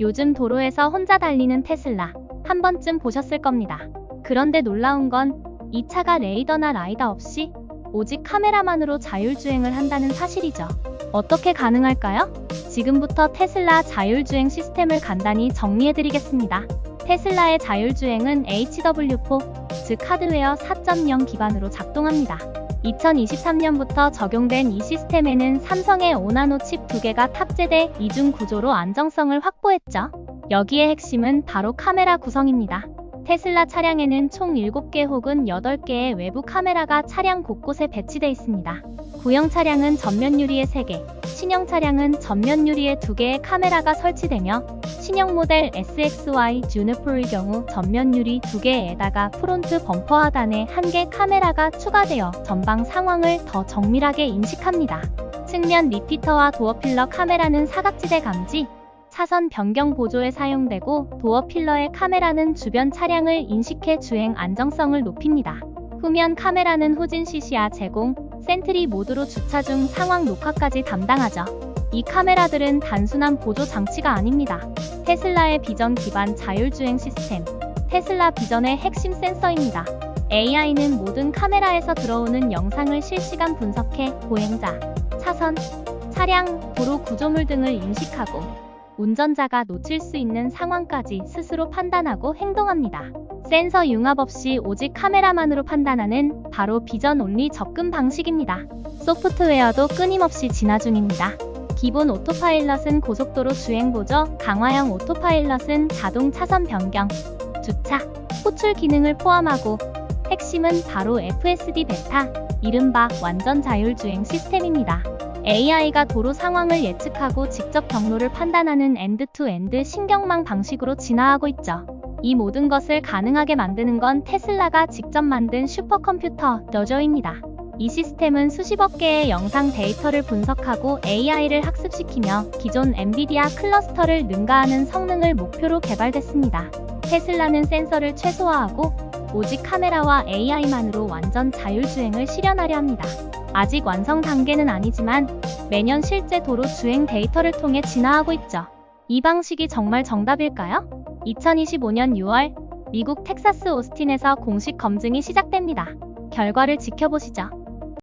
요즘 도로에서 혼자 달리는 테슬라 한 번쯤 보셨을 겁니다. 그런데 놀라운 건 이 차가 레이더나 라이다 없이 오직 카메라만으로 자율주행을 한다는 사실이죠. 어떻게 가능할까요? 지금부터 테슬라 자율주행 시스템을 간단히 정리해드리겠습니다. 테슬라의 자율주행은 HW4, 즉 하드웨어 4.0 기반으로 작동합니다. 2023년부터 적용된 이 시스템에는 삼성의 5나노 칩 2개가 탑재돼 이중 구조로 안정성을 확보했죠. 여기에 핵심은 바로 카메라 구성입니다. 테슬라 차량에는 총 7개 혹은 8개의 외부 카메라가 차량 곳곳에 배치되어 있습니다. 구형 차량은 전면 유리에 3개, 신형 차량은 전면 유리에 2개의 카메라가 설치되며 신형 모델 SXY 주니퍼의 경우 전면 유리 2개에다가 프론트 범퍼 하단에 1개 카메라가 추가되어 전방 상황을 더 정밀하게 인식합니다. 측면 리피터와 도어 필러 카메라는 사각지대 감지, 차선 변경 보조에 사용되고 도어 필러의 카메라는 주변 차량을 인식해 주행 안정성을 높입니다. 후면 카메라는 후진 CCR 제공, 센트리 모드로 주차 중 상황 녹화까지 담당하죠. 이 카메라들은 단순한 보조 장치가 아닙니다. 테슬라의 비전 기반 자율주행 시스템, 테슬라 비전의 핵심 센서입니다. AI는 모든 카메라에서 들어오는 영상을 실시간 분석해 보행자, 차선, 차량, 도로 구조물 등을 인식하고 운전자가 놓칠 수 있는 상황까지 스스로 판단하고 행동합니다. 센서 융합 없이 오직 카메라만으로 판단하는 바로 비전 온리 접근 방식입니다. 소프트웨어도 끊임없이 진화 중입니다. 기본 오토파일럿은 고속도로 주행 보조, 강화형 오토파일럿은 자동 차선 변경, 주차, 호출 기능을 포함하고 핵심은 바로 FSD 베타, 이른바 완전 자율주행 시스템입니다. AI가 도로 상황을 예측하고 직접 경로를 판단하는 엔드-투-엔드 신경망 방식으로 진화하고 있죠. 이 모든 것을 가능하게 만드는 건 테슬라가 직접 만든 슈퍼컴퓨터 너저입니다. 이 시스템은 수십억 개의 영상 데이터를 분석하고 AI를 학습시키며 기존 엔비디아 클러스터를 능가하는 성능을 목표로 개발됐습니다. 테슬라는 센서를 최소화하고 오직 카메라와 AI만으로 완전 자율주행을 실현하려 합니다. 아직 완성 단계는 아니지만 매년 실제 도로 주행 데이터를 통해 진화하고 있죠. 이 방식이 정말 정답일까요? 2025년 6월 미국 텍사스 오스틴에서 공식 검증이 시작됩니다. 결과를 지켜보시죠.